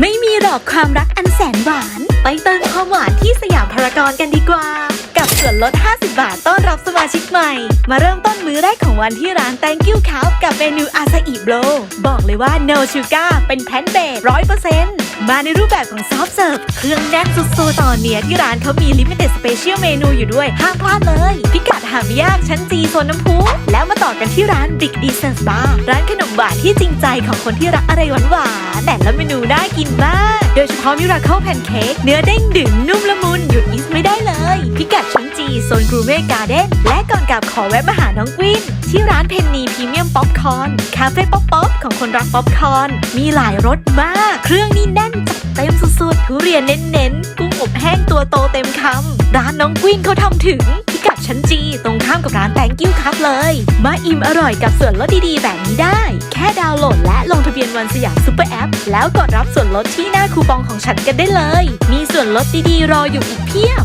ไม่มีหรอกความรักอันแสนหวาน ไปเติมความหวานที่สยามพารากอนกันดีกว่า กับส่วนลด 50 บาทต้อนรับสมาชิกใหม่ มาเริ่มต้นมื้อแรกของวันที่ร้าน Thank you Cup กับเมนูอาซาอิโบรบอกเลยว่า no sugar เป็นแพนเบสร้อยเปอร์เซ็นต์ มาในรูปแบบของซอฟเสิร์ฟเครื่องแน่นสุดๆตอนเนี้ยที่ร้านเขามี limited special เมนูอยู่ด้วย ห้ามพลาดเลย พิกัดหาไม่ยากชั้นจีโซนน้ำพุแล้วมาต่อกันที่ร้าน Big Dessert Bar ร้านขนมหวานที่จริงใจของคนที่รักอะไรหวานๆแต่ละเมนูน่ากินมาก โดยเฉพาะมิราเคิลแพนเค้กเนื้อเด้งดึงนุ่มละมุนหยุดอิสไม่ได้เลย พิกัดชั้นจีโซนกรูเม่การ์เด้นและก่อนกลับขอแวะมาหาน้องกวินที่ร้านเพนนีพรีเมียมป๊อปคอร์นคาเฟ่ป๊อปป๊อปของคนรักป๊อปคอร์นมีหลายรสมาก เครื่องนี่ ยเน้นๆ กุ้งอบแห้งตัวโตเต็มคำ ร้านน้องกุ้งเขาทำถึง พิกัดชั้นจีตรงข้ามกับร้านแตงกิ้วครับเลย มาอิ่มอร่อยกับส่วนลดดีๆ แบบนี้ได้ แค่ดาวน์โหลดและลงทะเบียนวันสยามซูเปอร์แอป แล้วกดรับส่วนลดที่หน้าคูปองของฉันกันได้เลย มีส่วนลดดีๆ รออยู่อีกเพียบ